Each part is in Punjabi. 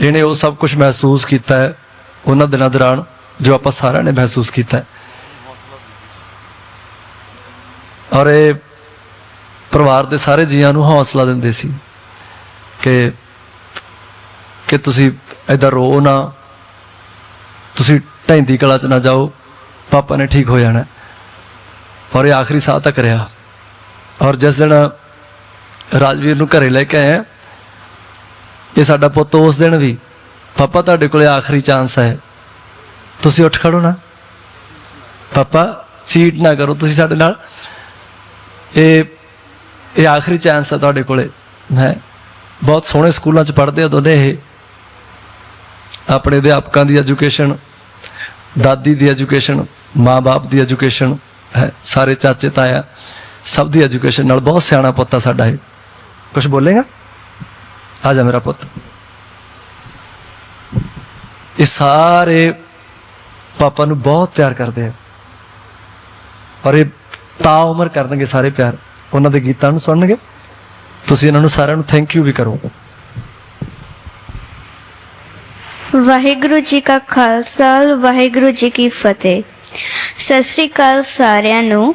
ਇਹਨੇ ਉਹ ਸਭ ਕੁਝ ਮਹਿਸੂਸ ਕੀਤਾ ਹੈ, ਉਹਨਾਂ ਦਿਨਾਂ ਦੌਰਾਨ ਜੋ ਆਪਾਂ ਸਾਰਿਆਂ ਨੇ ਮਹਿਸੂਸ ਕੀਤਾ ਹੈ। ਔਰ ਇਹ ਪਰਿਵਾਰ ਦੇ ਸਾਰੇ ਜੀਆਂ ਨੂੰ ਹੌਸਲਾ ਦਿੰਦੇ ਸੀ ਕਿ ਕਿ ਤੁਸੀਂ ਏਦਾਂ ਰੋ ਨਾ, ਤੁਸੀਂ ਢੈਂਦੀ ਕਲਾ ਚ ਨਾ ਜਾਓ, ਪਾਪਾ ਨੇ ਠੀਕ ਹੋ ਜਾਣਾ। ਔਰ ਇਹ ਆਖਰੀ ਸਾਹ ਤੱਕ ਰਿਹਾ। ਔਰ ਜਿਸ ਦਿਨ ਰਾਜਵੀਰ ਨੂੰ ਘਰੇ ਲੈ ਕੇ ਆਏ ਇਹ ਸਾਡਾ ਪੁੱਤ ਉਸ ਦਿਨ ਵੀ, ਪਾਪਾ, ਤੁਹਾਡੇ ਕੋਲੇ ਆਖਰੀ ਚਾਂਸ ਹੈ। ਤੁਸੀਂ ਉੱਠ ਖੜੋ ਨਾ। ਪਾਪਾ, ਚੀਟ ਨਾ ਕਰੋ ਤੁਸੀਂ ਸਾਡੇ ਨਾਲ। ਇਹ ਇਹ ਆਖਰੀ ਚਾਂਸ ਹੈ ਤੁਹਾਡੇ ਕੋਲੇ। ਹੈ? ਬਹੁਤ ਸੋਹਣੇ ਸਕੂਲਾਂ ਚ ਪੜ੍ਹਦੇ ਆ ਦੋਨੇ ਇਹ। ਆਪਣੇ ਅਧਿਆਪਕਾਂ ਦੀ ਐਜੂਕੇਸ਼ਨ, ਦਾਦੀ ਦੀ ਐਜੂਕੇਸ਼ਨ, ਮਾਂ-ਬਾਪ ਦੀ ਐਜੂਕੇਸ਼ਨ, ਹੈ? ਸਾਰੇ ਚਾਚੇ ਤਾਇਆ ਸਭ ਦੀ ਐਜੂਕੇਸ਼ਨ ਨਾਲ ਬਹੁਤ ਸਿਆਣਾ ਪੁੱਤ ਆ ਸਾਡਾ ਇਹ। ਕੁਝ ਬੋਲੇਗਾ? ਆ ਜਾ ਮੇਰਾ ਪੁੱਤ। ਇਹ ਸਾਰੇ ਪਾਪਾ ਨੂੰ ਬਹੁਤ ਪਿਆਰ ਕਰਦੇ ਆ। ਔਰ ਇਹ ਤਾਂ ਉਮਰ ਕਰਨਗੇ ਸਾਰੇ ਪਿਆਰ। ਉਹਨਾਂ ਦੇ ਗੀਤਾਂ ਨੂੰ ਸੁਣਨਗੇ। ਤੁਸੀਂ ਇਹਨਾਂ ਨੂੰ ਸਾਰਿਆਂ ਨੂੰ ਥੈਂਕ ਯੂ ਵੀ ਕਰੋ। ਵਾਹਿਗੁਰੂ ਜੀ ਕਾ ਖਾਲਸਾ, ਵਾਹਿਗੁਰੂ ਜੀ ਕੀ ਫਤਿਹ। ਸਤਿ ਸ੍ਰੀ ਅਕਾਲ ਸਾਰਿਆਂ ਨੂੰ।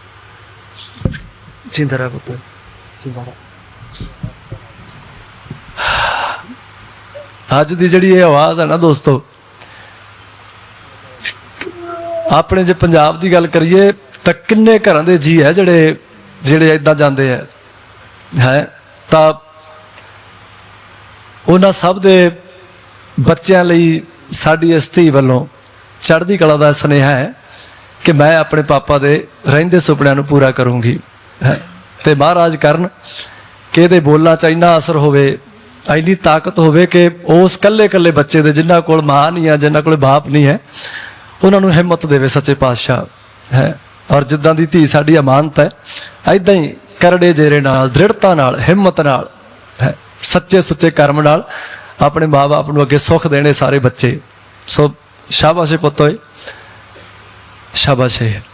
ਜਿੰਦਾ ਰਹਿ ਪੁੱਤ ਜਿੰਦਾ ਰਹਿ ਅੱਜ ਦੀ ਜਿਹੜੀ ਇਹ ਆਵਾਜ਼ ਹੈ ਨਾ ਦੋਸਤੋ ਆਪਣੇ ਜੇ ਪੰਜਾਬ ਦੀ ਗੱਲ ਕਰੀਏ ਤਾਂ ਕਿੰਨੇ ਘਰਾਂ ਦੇ ਜੀ ਹੈ ਜਿਹੜੇ ਜਿਹੜੇ ਇਦਾਂ ਜਾਂਦੇ ਹੈ। ਹੈ? ਤਾਂ ਉਹਨਾਂ ਸਭ ਦੇ ਬੱਚਿਆਂ ਲਈ ਸਾਡੀ ਇਸ ਧੀ ਵੱਲੋਂ ਚੜ੍ਹਦੀ ਕਲਾ ਦਾ ਸੁਨੇਹਾ ਹੈ। ਕਿ ਮੈਂ ਆਪਣੇ ਪਾਪਾ ਦੇ ਰਹਿੰਦੇ ਸੁਪਨਿਆਂ ਨੂੰ ਪੂਰਾ ਕਰੂੰਗੀ। ਹੈ? ਤੇ ਮਹਾਰਾਜ ਕਰਨ ਕਿ ਇਹਦੇ ਬੋਲਾਂ 'ਚ ਇੰਨਾ ਅਸਰ ਹੋਵੇ, ਇੰਨੀ ਤਾਕਤ ਹੋਵੇ ਕਿ ਉਸ ਕੱਲੇ ਕੱਲੇ ਬੱਚੇ ਦੇ ਜਿਨ੍ਹਾਂ ਕੋਲ ਮਾਂ ਨਹੀਂ ਹੈ, ਜਿਨ੍ਹਾਂ ਕੋਲ ਬਾਪ ਨਹੀਂ ਹੈ, ਉਹਨਾਂ ਨੂੰ ਹਿੰਮਤ ਦੇਵੇ ਸੱਚੇ ਪਾਤਸ਼ਾਹ। ਹੈ? ਔਰ ਜਿੱਦਾਂ ਦੀ ਧੀ ਸਾਡੀ ਅਮਾਨਤ ਹੈ ਐਦਾਂ ਹੀ ਕਰੜੇ ਜੇਰੇ ਨਾਲ, ਦ੍ਰਿੜਤਾ ਨਾਲ, ਹਿੰਮਤ ਨਾਲ, ਹੈ? ਸੱਚੇ ਸੁੱਚੇ ਕਰਮ ਨਾਲ ਆਪਣੇ ਮਾਪੇ ਨੂੰ ਅੱਗੇ ਸੁੱਖ ਦੇਣੇ ਸਾਰੇ ਬੱਚੇ। ਸੋ ਸ਼ਾਬਾਸ਼ ਏ ਪੁੱਤ ਓਏ ਸ਼ਾਬਾਸ਼ ਏ